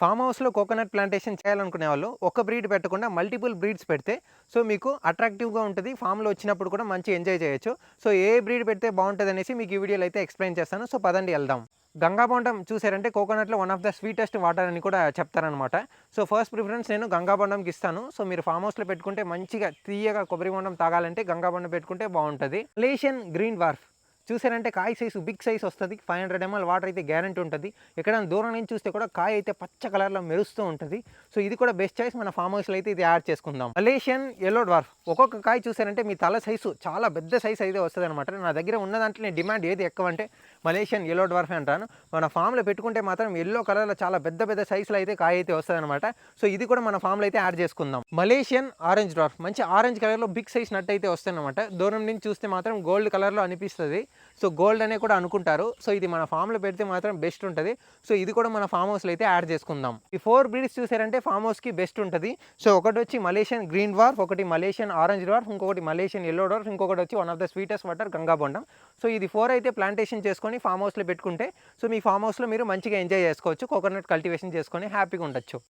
Form హౌస్లో coconut plantation చేయాలనుకునే వాళ్ళు ఒక బ్రీడ్ పెట్టకుండా మల్టిపుల్ బ్రీడ్స్ పెడితే సో మీకు అట్రాక్టివ్గా ఉంటుంది. ఫామ్లో వచ్చినప్పుడు కూడా మంచి ఎంజాయ్ చేయొచ్చు. సో ఏ బ్రీడ్ పెడితే బాగుంటుంది అనేసి మీకు ఈ వీడియోలో అయితే ఎక్స్ప్లెయిన్ చేస్తాను. సో పదండి వెళ్దాం. గంగాబొండం చూసారంటే కోకోనట్లో one of the sweetest water అని కూడా చెప్తారనమాట సో ఫస్ట్ ప్రిఫరెన్స్ నేను గంగాబొండంకి ఇస్తాను. సో మీరు ఫామ్ హౌస్లో పెట్టుకుంటే మంచిగా తీయగా కొబ్బరి బొండం తాగాలంటే గంగాబొండం పెట్టుకుంటే బాగుంటుంది. Malaysian green dwarf. చూసారంటే కాయ సైజు బిగ్ సైజ్ వస్తుంది. ఫైవ్ హండ్రెడ్ ఎంఎల్ వాటర్ అయితే గ్యారంటీ ఉంటుంది. ఎక్కడైనా దూరం నుంచి చూస్తే కూడా కాయ అయితే పచ్చ కలర్లో మెరుస్తూ ఉంటుంది. సో ఇది కూడా బెస్ట్ చాయిస్ మన ఫామ్ హౌస్లో అయితే ఇది యాడ్ చేసుకుందాం. మలేషియన్ ఎల్లో డ్వార్ఫ్ ఒక్కొక్క కాయ చూసారంటే మీ తల సైజు చాలా పెద్ద సైజ్ అయితే వస్తుంది అనమాట నా దగ్గర ఉన్న దాంట్లో నేను డిమాండ్ ఏది ఎక్కువ అంటే మలేషియన్ ఎల్లో డ్వార్ఫ్ అంటాను. మన ఫామ్లో పెట్టుకుంటే మాత్రం ఎల్లో కలర్లో చాలా పెద్ద పెద్ద సైజులో అయితే కాయ అయితే వస్తుంది అనమాట సో ఇది కూడా మన ఫామ్లో అయితే యాడ్ చేసుకుందాం. మలేషియన్ ఆరెంజ్ డ్వార్ఫ్ మంచి ఆరెంజ్ కలర్లో బిగ్ సైజ్ నట్ అయితే వస్తుంది అనమాట దూరం నుంచి చూస్తే మాత్రం గోల్డ్ కలర్లో అనిపిస్తుంది. సో గోల్డ్ అనే కూడా అనుకుంటారు. సో ఇది మన ఫామ్లో పెడితే మాత్రం బెస్ట్ ఉంటుంది. సో ఇది కూడా మన ఫామ్ హౌస్లో అయితే యాడ్ చేసుకుందాం. ఈ ఫోర్ బ్రీడ్స్ చూసారంటే ఫామ్ హౌస్కి బెస్ట్ ఉంటుంది. సో ఒకటి వచ్చి మలేషియన్ గ్రీన్ వార్ఫ్ ఒకటి మలేషియన్ ఆరెంజ్ వార్ఫ్ ఇంకొకటి మలేషియన్ ఎల్లో డార్ఫ్ ఇంకొకటి వచ్చి one of the sweetest water గంగాబొండం so ఇది ఫోర్ అయితే ప్లాంటేషన్ చేసుకొని ఫామ్ హౌస్లో పెట్టుకుంటే సో మీ ఫామ్ హౌస్లో మీరు మంచిగా ఎంజాయ్ చేసుకోవచ్చు. కోకోనట్ కల్టివేషన్ చేసుకొని హ్యాపీగా ఉండొచ్చు.